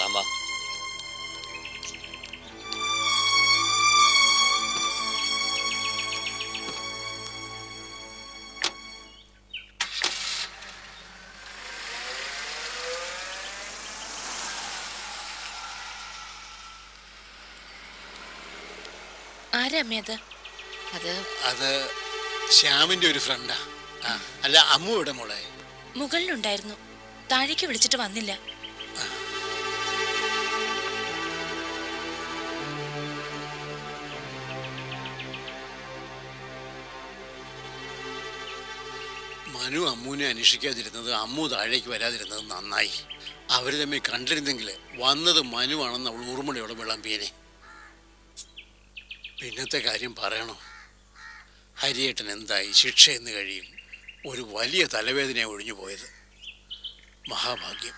താൻ വാ. ആരാ അമ്മേ അത്? അത് അത് ശ്യാമിന്റെ ഒരു ഫ്രണ്ടാ. അല്ല അമ്മു ഇവിടെ മോളെ? മുകളിലുണ്ടായിരുന്നു. താഴേക്ക് വിളിച്ചിട്ട് വന്നില്ല. മനു അമ്മുവിനെ അന്വേഷിക്കാതിരുന്നത് അമ്മു താഴേക്ക് വരാതിരുന്നത് നന്നായി. അവർ തമ്മിൽ കണ്ടിരുന്നെങ്കിൽ വന്നത് മനുവാണെന്ന് അവൾ ഊർമ്മളയോടെ വിളമ്പിയനെ. പിന്നത്തെ കാര്യം പറയണോ? ഹരിയേട്ടൻ എന്തായി? ശിക്ഷ എന്ന് കഴിയും. ഒരു വലിയ തലവേദനയാണ് ഒഴിഞ്ഞു പോയത് महाभाग्य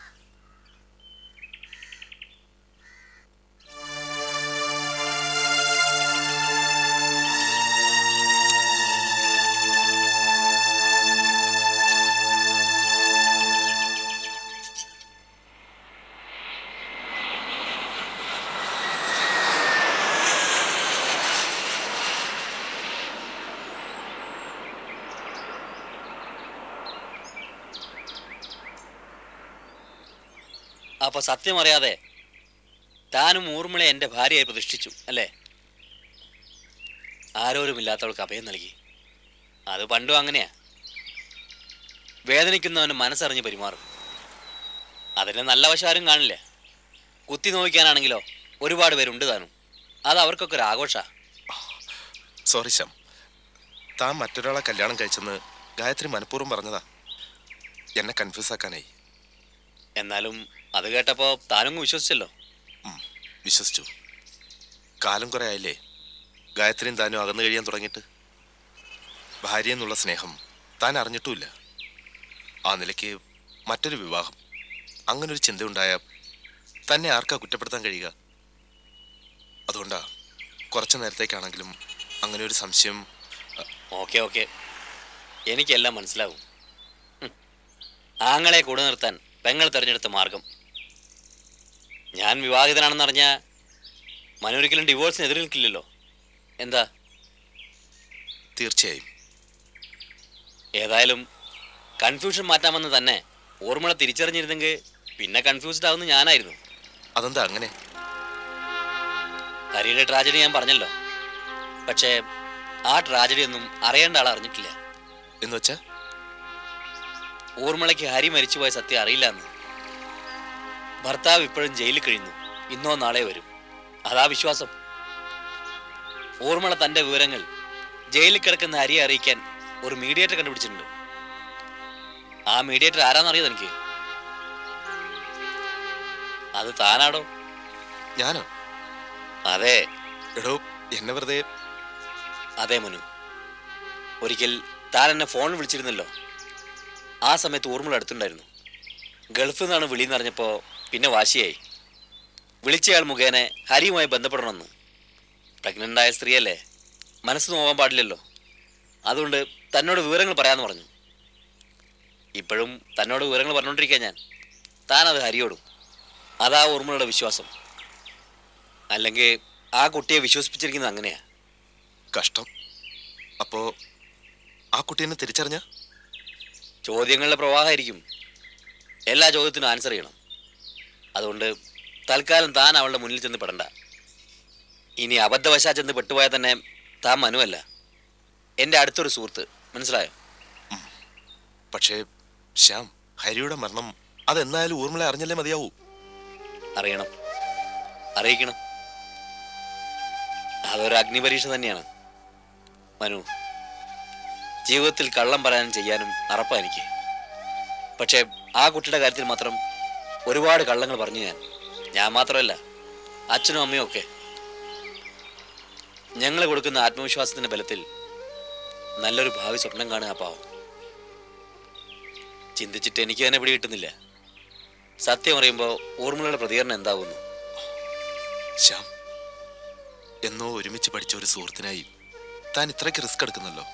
അപ്പൊ സത്യം അറിയാതെ താനും ഊർമിളെ എന്റെ ഭാര്യയായി പ്രതിഷ്ഠിച്ചു അല്ലേ? ആരോരുമില്ലാത്തവൾക്ക് അഭയം നൽകി. അത് പണ്ടും അങ്ങനെയാ. വേദനിക്കുന്നവന് മനസ്സറിഞ്ഞ് പെരുമാറും. അതിന് നല്ല വശാരും കാണില്ല. കുത്തി നോവിക്കാനാണെങ്കിലോ ഒരുപാട് പേരുണ്ട് താനും. അത് അവർക്കൊക്കെ ഒരു ആഘോഷാ. സോറി ശം താൻ മറ്റൊരാളെ കല്യാണം കഴിച്ചെന്ന് ഗായത്രി മനഃപൂർവം പറഞ്ഞതാ. എന്നെ കൺഫ്യൂസ് ആക്കാനായി. എന്നാലും അത് കേട്ടപ്പോൾ താനും വിശ്വസിച്ചല്ലോ. വിശ്വസിച്ചു. കാലം കുറെ ആയില്ലേ? ഗായത്രിയും താനും അകന്നു കഴിയാൻ തുടങ്ങിയിട്ട്. ഭാര്യ എന്നുള്ള സ്നേഹം താൻ അറിഞ്ഞിട്ടുമില്ല. ആ നിലയ്ക്ക് മറ്റൊരു വിവാഹം. അങ്ങനൊരു ചിന്തയുണ്ടായ തന്നെ ആർക്കാ കുറ്റപ്പെടുത്താൻ കഴിയുക? അതുകൊണ്ടാ കുറച്ചു നേരത്തേക്കാണെങ്കിലും അങ്ങനെ ഒരു സംശയം ഓക്കെ ഓക്കെ. എനിക്കെല്ലാം മനസ്സിലാവും. ആങ്ങളെ കൂടെ നിർത്താൻ പെങ്ങൾ തിരഞ്ഞെടുത്ത മാർഗം. ഞാൻ വിവാഹിതനാണെന്ന് അറിഞ്ഞാൽ മനൊരിക്കലും ഡിവോഴ്സിന് എതിരെ നിൽക്കില്ലല്ലോ എന്താ? തീർച്ചയായും. ഏതായാലും കൺഫ്യൂഷൻ മാറ്റാമെന്ന് തന്നെ ഓർമ്മ തിരിച്ചറിഞ്ഞിരുന്നെങ്കിൽ പിന്നെ കൺഫ്യൂസ്ഡ് ആവുന്ന ഞാനായിരുന്നു. അതെന്താ അങ്ങനെ? ഹരിയുടെ ട്രാജഡി ഞാൻ പറഞ്ഞല്ലോ. പക്ഷേ ആ ട്രാജഡി ഒന്നും അറിയേണ്ട ആൾ അറിഞ്ഞിട്ടില്ല. എന്ന് വെച്ചാ? ഊർമിളയ്ക്ക് ഹരി മരിച്ചുപോയ സത്യം അറിയില്ല എന്ന് ഭർത്താവ് ഇപ്പോഴും ജയിലിൽ കഴിഞ്ഞു ഇന്നോ നാളെ വരും. അതാ വിശ്വാസം. ഊർമിള തന്റെ വിവരങ്ങൾ ജയിലിൽ കിടക്കുന്ന ഹരിയെ അറിയിക്കാൻ ഒരു മീഡിയേറ്റർ കണ്ടുപിടിച്ചിട്ടുണ്ട്. ആ മീഡിയേറ്റർ ആരാന്നറിയത് എനിക്ക് അത് താനാടോ? ഞാനോ? അതെ. എടോ എന്നെ വെറുതെ അതെ മനു. ഒരിക്കൽ താൻ എന്നെ ഫോണിൽ വിളിച്ചിരുന്നല്ലോ. ആ സമയത്ത് ഊർമിള അടുത്തുണ്ടായിരുന്നു. ഗൾഫിൽ നിന്നാണ് വിളിയെന്ന് അറിഞ്ഞപ്പോൾ പിന്നെ വാശിയായി. വിളിച്ചയാൾ മുഖേന ഹരിയുമായി ബന്ധപ്പെടണമെന്ന്. പ്രഗ്നന്റ് ആയ സ്ത്രീയല്ലേ? മനസ്സ് നോവാൻ പാടില്ലല്ലോ. അതുകൊണ്ട് തന്നോട് വിവരങ്ങൾ പറയാമെന്ന് പറഞ്ഞു. ഇപ്പോഴും തന്നോട് വിവരങ്ങൾ പറഞ്ഞുകൊണ്ടിരിക്കുക ഞാൻ. താനത് ഹരിയോടും. അതാ ഊർമിളയുടെ വിശ്വാസം. അല്ലെങ്കിൽ ആ കുട്ടിയെ വിശ്വസിപ്പിച്ചിരിക്കുന്നത് അങ്ങനെയാ. കഷ്ടം. അപ്പോ ആ കുട്ടീനെ തിരിച്ചറിഞ്ഞ? ചോദ്യങ്ങളുടെ പ്രവാഹമായിരിക്കും. എല്ലാ ചോദ്യത്തിനും ആൻസർ ചെയ്യണം. അതുകൊണ്ട് തൽക്കാലം താൻ അവളുടെ മുന്നിൽ ചെന്ന് പെടണ്ട. ഇനി അബദ്ധവശാ ചെന്ന് പെട്ടുപോയാൽ തന്നെ താൻ മനുവല്ല. എന്റെ അടുത്തൊരു സുഹൃത്ത്. മനസ്സിലായോ? പക്ഷേ ശ്യാം ഹരിയുടെ മരണം അതെന്നായാലും ഊർമിള അറിഞ്ഞല്ലേ മതിയാവൂ? അറിയണം. അറിയിക്കണം. അതൊരു അഗ്നിപരീക്ഷ തന്നെയാണ്. മനു ജീവിതത്തിൽ കള്ളം പറയാനും ചെയ്യാനും അറപ്പാ എനിക്ക് പക്ഷേ ആ കുട്ടിയുടെ കാര്യത്തിൽ മാത്രം ഒരുപാട് കള്ളങ്ങൾ പറഞ്ഞു ഞാൻ. ഞാൻ മാത്രമല്ല അച്ഛനും അമ്മയും ഒക്കെ. ഞങ്ങൾ കൊടുക്കുന്ന ആത്മവിശ്വാസത്തിന്റെ ബലത്തിൽ നല്ലൊരു ഭാവി സ്വപ്നം കാണുക പാവം. ചിന്തിച്ചിട്ട് എനിക്ക് തന്നെ പിടി കിട്ടുന്നില്ല. സത്യം അറിയുമ്പോൾ ഊർമിളയുടെ പ്രതികരണം എന്താവുന്നു? ശ്യാം എന്നോ ഒരുമിച്ച് പഠിച്ച ഒരു സുഹൃത്തിനായി താൻ ഇത്രയ്ക്ക് റിസ്ക് എടുക്കുന്നല്ലോ.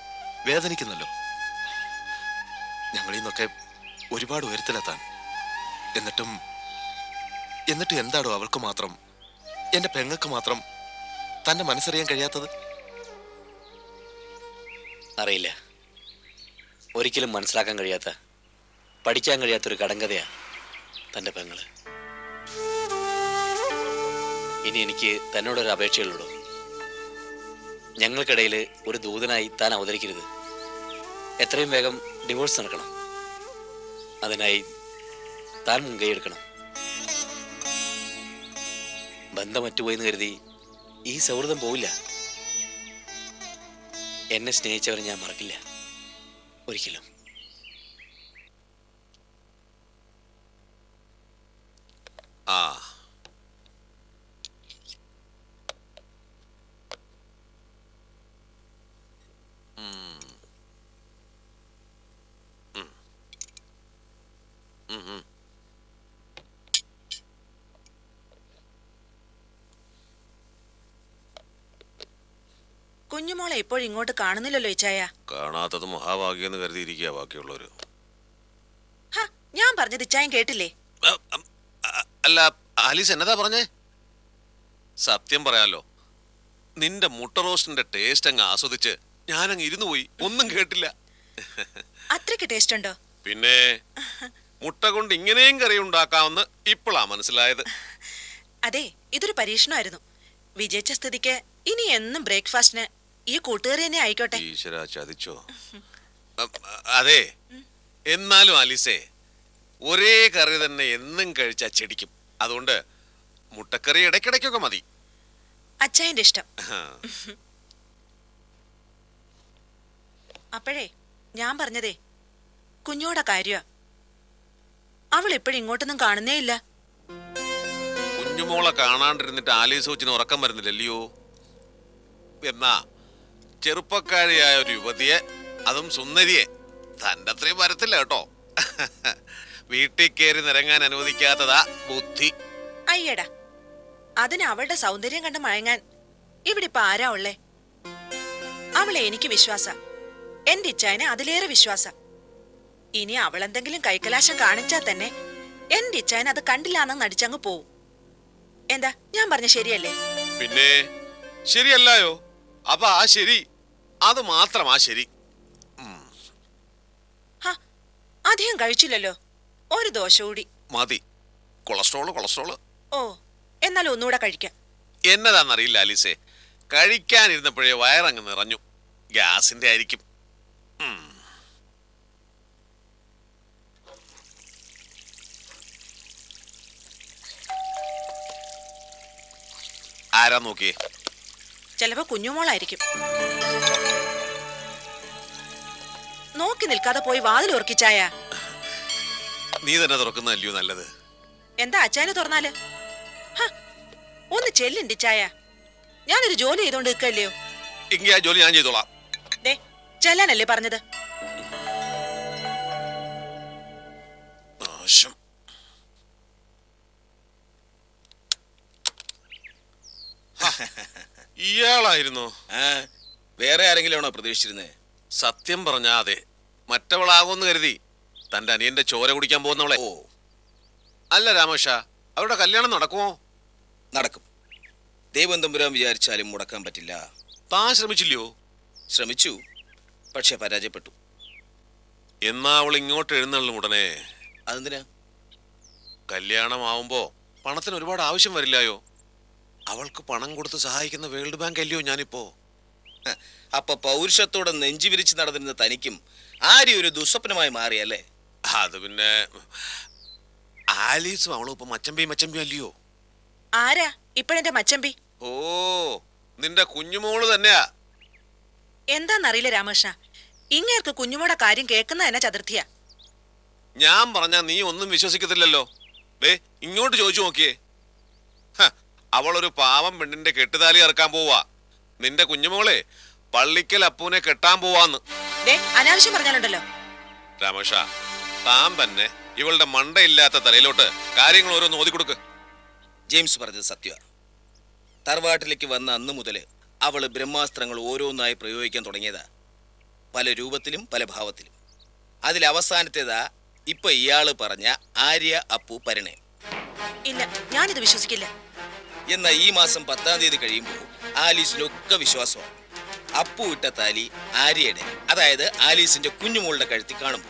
വേദനിക്കുന്നല്ലോ. ഞങ്ങളിൽ നിന്നൊക്കെ ഒരുപാട് ഉയരത്തിലെത്താൻ. എന്നിട്ടും എന്നിട്ട് എന്താടോ അവൾക്ക് മാത്രം എന്റെ പെങ്ങൾക്ക് മാത്രം തന്റെ മനസ്സറിയാൻ കഴിയാത്തത്? അറിയില്ല. ഒരിക്കലും മനസ്സിലാക്കാൻ കഴിയാത്ത പഠിക്കാൻ കഴിയാത്തൊരു കടങ്കഥയാ തന്റെ പെങ്ങൾ. ഇനി എനിക്ക് തന്നോടൊരു അപേക്ഷയുള്ളൂ ഞങ്ങൾക്കിടയിൽ ഒരു ദൂതനായി താൻ അവതരിക്കരുത്. എത്രയും വേഗം ഡിവോഴ്സ് നടക്കണം. അതിനായി താൻ മുൻകൈ എടുക്കണം. ബന്ധം മറ്റുപോയെന്ന് കരുതി ഈ സൗഹൃദം പോവില്ല. എന്നെ സ്നേഹിച്ചവരെ ഞാൻ മറക്കില്ല. ഒരിക്കലും. ആ കുഞ്ഞുമോളെ ഇപ്പോഴും ഇങ്ങോട്ട് കാണുന്നില്ലല്ലോ ഇച്ചായ കാണാത്തത് മഹാഭാഗ്യെന്ന് കരുതിയിരിക്കുക ബാക്കിയുള്ളവര്. ഞാൻ പറഞ്ഞത് ഇച്ചായം കേട്ടില്ലേ? അല്ല ആലീസ് എന്നതാ പറഞ്ഞേ? സത്യം പറയാലോ നിന്റെ മുട്ട റോസ്റ്റിന്റെ ടേസ്റ്റ് അങ്ങ് ആസ്വദിച്ച് ഞാനങ്ങ് ഇരുന്നു പോയി ഒന്നും കേട്ടില്ല. അത്രയ്ക്ക് ടേസ്റ്റ് ഉണ്ടോ? പിന്നെ മുട്ട കൊണ്ട് ഇങ്ങനെയും കറി ഉണ്ടാക്കാമെന്ന് ഇപ്പോഴാ മനസ്സിലായത്. അതെ ഇതൊരു പരീക്ഷണമായിരുന്നു. വിജയിച്ച സ്ഥിതിക്ക് ഇനി എന്നും ബ്രേക്ക്ഫാസ്റ്റിന് ഈ കൂട്ടുകാരി തന്നെ ആയിക്കോട്ടെ ഈശ്വര ചതിച്ചോ. അതെ. എന്നാലും ആലിസേ ഒരേ കറി തന്നെ എന്നും കഴിച്ച ചെടിക്കും. അതുകൊണ്ട് മുട്ടക്കറി ഇടയ്ക്കിടയ്ക്കൊക്കെ മതി. അച്ചായന്റെ ഇഷ്ടം. അപ്പോഴേ ഞാൻ പറഞ്ഞതേ കുഞ്ഞോടെ കാര്യ. അവൾ എപ്പോഴും ഇങ്ങോട്ടൊന്നും കാണുന്നേ ഇല്ല. കുഞ്ഞുമോളെ കാണാണ്ടിരുന്നിട്ട് ആലീസ് കൊച്ചിന് ഉറക്കം വരുന്നില്ലല്ലയോ? എന്നാ ചെറുപ്പക്കാരിയായ ഒരു യുവതിയെ അതും സുന്ദരിയെ. തന്റെ അത്രയും വരത്തില്ല കേട്ടോ. വീട്ടിൽ കയറി നിരങ്ങാൻ അനുവദിക്കാത്തതാ ബുദ്ധി. അയ്യടാ അതിന് അവളുടെ സൗന്ദര്യം കണ്ട് മയങ്ങാൻ ഇവിടെ ഇപ്പൊ ആരാ ഉള്ളേ? അവളെ എനിക്ക് വിശ്വാസ. എന്റെ ഇച്ചായനെ അതിലേറെ വിശ്വാസ. ഇനി അവളെന്തെങ്കിലും കൈക്കലാശം കാണിച്ചാൽ തന്നെ എന്റെ ഇച്ചായൻ അത് കണ്ടില്ലാന്ന് നടിച്ചങ്ങ് പോവും. എന്താ ഞാൻ പറഞ്ഞ ശരിയല്ലേ? പിന്നെ ശരിയല്ലായോ? അപ്പൊ ആ ശരി. അത് മാത്രമാ ശരി. അധികം കഴിച്ചില്ലല്ലോ. ഒരു ദോശ കൂടി. മതി. കൊളസ്ട്രോൾ കൊളസ്ട്രോൾ ഓ എന്നാൽ ഒന്നുകൂടെ കഴിക്കാം. എന്നതാണെന്നറിയില്ല ആലീസേ കഴിക്കാനിരുന്നപ്പോഴേ വയറങ്ങ് നിറഞ്ഞു. ഗ്യാസിന്റെ ആയിരിക്കും. ആരാ നോക്കിയേ? ചിലപ്പോ കുഞ്ഞുമോളായിരിക്കും. നോക്കി നിൽക്കാതെ പോയി വാതിൽ ഉറക്കിച്ചായ നീ തന്നെ തുറക്കുന്നല്ലോ നല്ലത്? എന്താ അച്ചായനെ തുറന്നാൽ? ഒന്ന് ചെല്ലുണ്ട് ചായ. ഞാനൊരു ജോലി ചെയ്തോണ്ട് നിൽക്കല്ലയോ? എങ്കിൽ ആ ജോലി ഞാൻ ചെയ്തോളാം. ദേ ചെല്ലാനല്ലേ പറഞ്ഞത്? ഇയാളായിരുന്നോ. ആ വേറെ ആരെങ്കിലും ആണോ പ്രതീക്ഷിച്ചിരുന്നത് സത്യം പറഞ്ഞാ അതെ. മറ്റവളാകുമെന്ന് കരുതി തന്റെ അനിയന്റെ ചോര കുടിക്കാൻ പോകുന്നവളെ. ഓ. അല്ല രാമേഷ അവരുടെ കല്യാണം നടക്കുമോ? നടക്കും. ദൈവം തമ്പുരാൻ വിചാരിച്ചാലും മുടക്കാൻ പറ്റില്ല. താൻ ശ്രമിച്ചില്ലയോ? ശ്രമിച്ചു പക്ഷെ പരാജയപ്പെട്ടു. എന്നാ അവൾ ഇങ്ങോട്ട് എഴുന്നള്ളും ഉടനെ. അതെന്തിനാ? കല്യാണമാവുമ്പോ പണത്തിന് ഒരുപാട് ആവശ്യം വരില്ലായോ? അവൾക്ക് പണം കൊടുത്ത് സഹായിക്കുന്ന വേൾഡ് ബാങ്ക് അല്ലയോ ഞാനിപ്പോ അപ്പൊ പൗരുഷത്തോടെ നെഞ്ചു വിരിച്ച് നടന്നിരുന്ന തനിക്കും ആര്യ ഒരു ദുസ്വപ്നമായി മാറിയല്ലേ? അത് പിന്നെ ആലീസും അവളും ഇപ്പൊ മച്ചമ്പി മച്ചമ്പി അല്ലയോ? ആരാ? ഇപ്പഴെന്റെ മച്ചമ്പി? ഓ നിന്റെ കുഞ്ഞുമോൾ തന്നെയാ. എന്താന്നറിയില്ല രാമകൃഷ്ണ. ഇങ്ങേർക്ക് കുഞ്ഞുമോടെ കാര്യം കേൾക്കുന്ന തന്നെ ചതുർത്ഥിയാ. ഞാൻ പറഞ്ഞാ നീ ഒന്നും വിശ്വസിക്കത്തില്ലല്ലോ. ദേ ഇങ്ങോട്ട് ചോദിച്ചു നോക്കിയേ. അവളൊരു പാവം പെണ്ണിന്റെ കെട്ടുതാലി ഇറക്കാൻ പോവാ. നിന്റെ കുഞ്ഞുമോളെ പള്ളിക്കൽ അപ്പൂനെ കെട്ടാൻ പോവാന്ന്. ദേ അനാവശ്യം പറഞ്ഞാലുണ്ടല്ലോ. രാമേഷ താൻ തന്നെ ഇവളുടെ മണ്ടയില്ലാത്ത തലയിലോട്ട് കാര്യങ്ങൾ ഓരോന്ന് ഓതി കൊടുക്ക്. ജെയിംസ് പറഞ്ഞത് സത്യമാണ്. തറവാട്ടിലേക്ക് വന്ന അന്ന് മുതൽ അവൾ ബ്രഹ്മാസ്ത്രങ്ങൾ ഓരോന്നായി പ്രയോഗിക്കാൻ തുടങ്ങിയതാ. പല രൂപത്തിലും പല ഭാവത്തിലും. അതിൽ അവസാനത്തേതാ ഇപ്പൊ ഇയാൾ പറഞ്ഞ ആര്യ അപ്പു പരിണയം. ഇല്ല ഞാനിത് വിശ്വസിക്കില്ല. എന്നാൽ ഈ മാസം പത്താം തീയതി കഴിയുമ്പോൾ ആലീസിലൊക്കെ വിശ്വാസമാണ്. അപ്പു ഇട്ട താലി ആര്യയുടെ അതായത് ആലീസിന്റെ കുഞ്ഞുമോളുടെ കഴുത്തി കാണും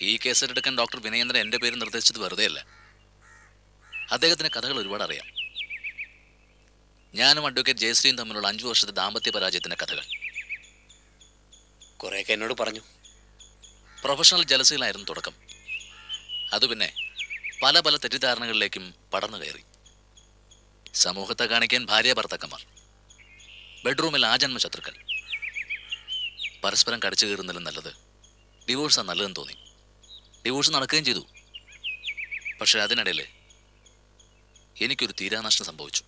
ഈ കേസെടുക്കാൻ ഡോക്ടർ വിനയേന്ദ്രൻ എന്റെ പേര് നിർദ്ദേശിച്ചത് വെറുതെയല്ല. അദ്ദേഹത്തിന് കഥകൾ ഒരുപാട് അറിയാം. ഞാനും അഡ്വക്കേറ്റ് ജയശ്രീയും തമ്മിലുള്ള അഞ്ചു വർഷത്തെ ദാമ്പത്യ പരാജയത്തിന്റെ കഥകൾ. കുറേയൊക്കെ എന്നോട് പറഞ്ഞു. പ്രൊഫഷണൽ ജലസിയിലായിരുന്നു തുടക്കം. അത് പിന്നെ പല പല തെറ്റിദ്ധാരണകളിലേക്കും പടർന്നു കയറി. സമൂഹത്തെ കാണിക്കാൻ ഭാര്യ ഭർത്താക്കന്മാർ. ബെഡ്റൂമിൽ ആജന്മ ശത്രുക്കൾ. പരസ്പരം കടിച്ചു കീറുന്നതിലും നല്ലത് ഡിവോഴ്സാണ് നല്ലതെന്ന് തോന്നി. ഡിവോഴ്സ് നടക്കുകയും ചെയ്തു. പക്ഷെ അതിനിടയിൽ എനിക്കൊരു തീരാനഷ്ടം സംഭവിച്ചു.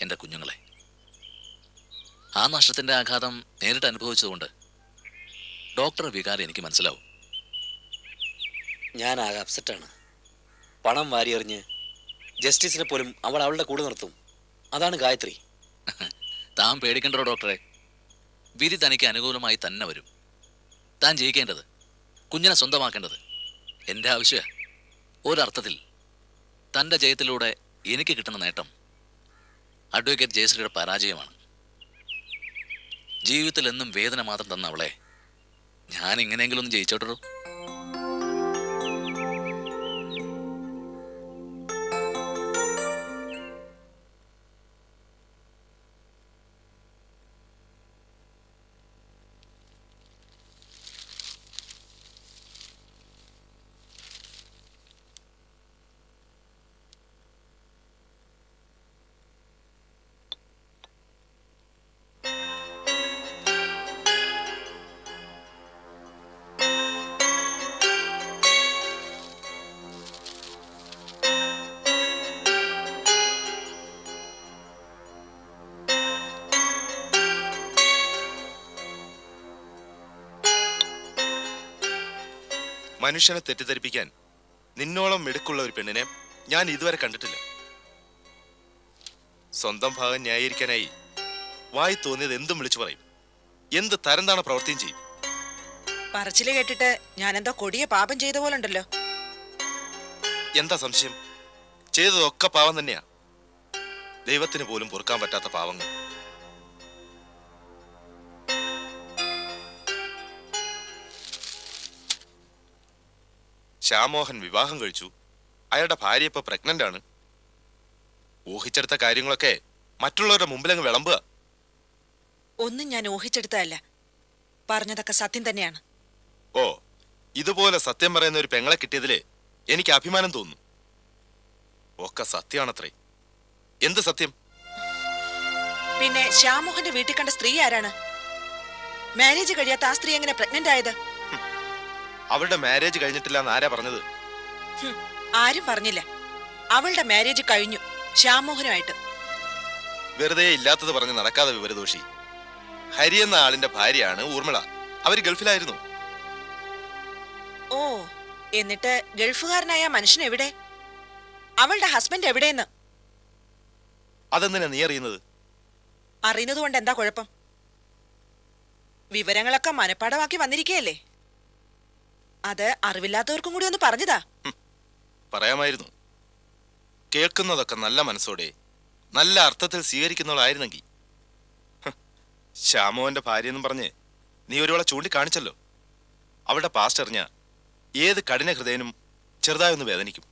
എന്റെ കുഞ്ഞുങ്ങളെ. ആ നഷ്ടത്തിന്റെ ആഘാതം നേരിട്ട് അനുഭവിച്ചതുകൊണ്ട് ഡോക്ടർ വികാരം എനിക്ക് മനസ്സിലാവും. ഞാൻ ആകെ അപ്സെറ്റാണ് പണം വാരിയെറിഞ്ഞ് ജസ്റ്റിസിനെ പോലും അവൾ അവളുടെ കൂടെ നിർത്തും. അതാണ് ഗായത്രി. താൻ പേടിക്കണ്ടോ ഡോക്ടറെ? വിധി തനിക്ക് അനുകൂലമായി തന്നെ വരും. താൻ ജയിക്കേണ്ടത് കുഞ്ഞിനെ സ്വന്തമാക്കേണ്ടത് എന്റെ ആവശ്യമാണ് ഒരർത്ഥത്തിൽ തന്റെ ജയത്തിലൂടെ എനിക്ക് കിട്ടുന്ന നേട്ടം അഡ്വക്കേറ്റ് ജയശ്രീയുടെ പരാജയമാണ്. ജീവിതത്തിൽ എന്നും വേദന മാത്രം തന്ന അവളെ ഞാൻ ഇങ്ങനെയെങ്കിലും ഒന്ന് ജയിച്ചോട്ടോ മനുഷ്യനെ തെറ്റിദ്ധരിപ്പിക്കാൻ നിന്നോളം മിടുക്കുള്ള ഒരു പെണ്ണിനെ ഞാൻ ഇതുവരെ കണ്ടിട്ടില്ല. സ്വന്തം ഭാഗം ന്യായീകരിക്കാനായി വായി തോന്നിയത് എന്തും വിളിച്ചു പറയും. എന്ത് തരം പ്രവർത്തിയും ചെയ്യും. പറച്ചിൽ കേട്ടിട്ട് ഞാൻ ഞാനെന്തോ കൊടിയ പാപം ചെയ്ത പോലെ ഉണ്ടല്ലോ എന്താ സംശയം? ചെയ്തതൊക്കെ പാവം തന്നെയാ. ദൈവത്തിന് പോലും പൊറുക്കാൻ പറ്റാത്ത പാവങ്ങൾ. ശ്യാമോഹൻ വിവാഹം കഴിച്ചു. അയാളുടെ ഭാര്യ ഇപ്പൊ പ്രഗ്നന്റ് ആണ് ഊഹിച്ചെടുത്ത കാര്യങ്ങളൊക്കെ മറ്റുള്ളവരുടെ മുമ്പിലങ്ങ് വിളമ്പുക. ഒന്നും ഞാൻ ഊഹിച്ചെടുത്തതല്ല. പറഞ്ഞതൊക്കെ സത്യം തന്നെയാണ്. ഓ ഇതുപോലെ സത്യം പറയുന്ന ഒരു പെങ്ങളെ കിട്ടിയതിൽ എനിക്ക് അഭിമാനം തോന്നുന്നു. ഒക്കെ സത്യമാണത്രേ. എന്ത് സത്യം? പിന്നെ ശ്യാമോഹന്റെ വീട്ടിൽ കണ്ട സ്ത്രീ ആരാണ്? മാരേജ് കഴിയാത്ത ആ സ്ത്രീ എങ്ങനെ പ്രഗ്നന്റ് ആയത്? അവളുടെ മാരേജ് കഴിഞ്ഞിട്ടില്ല എന്ന് ആരാ പറഞ്ഞത്? ആരും പറഞ്ഞില്ല. അവളുടെ മാരേജ് കഴിഞ്ഞു ശ്യാമോഹനുമായിട്ട്. വെറുതെ ഇല്ലാത്തത് പറഞ്ഞ് നടക്കാതെ വിവരദോഷി. ഹരി എന്ന ആളിന്റെ ഭാര്യയാണ് ഊർമിള. അവർ ഗൾഫിലായിരുന്നു. ഓ എന്നിട്ട് ഗൾഫുകാരനായ മനുഷ്യൻ എവിടെ? അവളുടെ ഹസ്ബൻഡ് എവിടെയെന്ന്? അതെന്തിനാ നീ അറിയുന്നത്? അറിയുന്നത് കൊണ്ട് എന്താ കുഴപ്പം? വിവരങ്ങളൊക്കെ മനഃപ്പാടമാക്കി വന്നിരിക്കുകയല്ലേ? അത് അറിവില്ലാത്തവർക്കും കൂടി ഒന്ന് പറഞ്ഞതാ. പറയാമായിരുന്നു. കേൾക്കുന്നതൊക്കെ നല്ല മനസ്സോടെ നല്ല അർത്ഥത്തിൽ സ്വീകരിക്കുന്നവളായിരുന്നെങ്കിൽ ശ്യാമോന്റെ ഭാര്യ എന്നും പറഞ്ഞ് നീ ഒരുവളെ ചൂണ്ടിക്കാണിച്ചല്ലോ. അവളുടെ പാസ്റ്റ് അറിഞ്ഞ ഏത് കഠിന ഹൃദയനും ചെറുതായൊന്ന് വേദനിക്കും.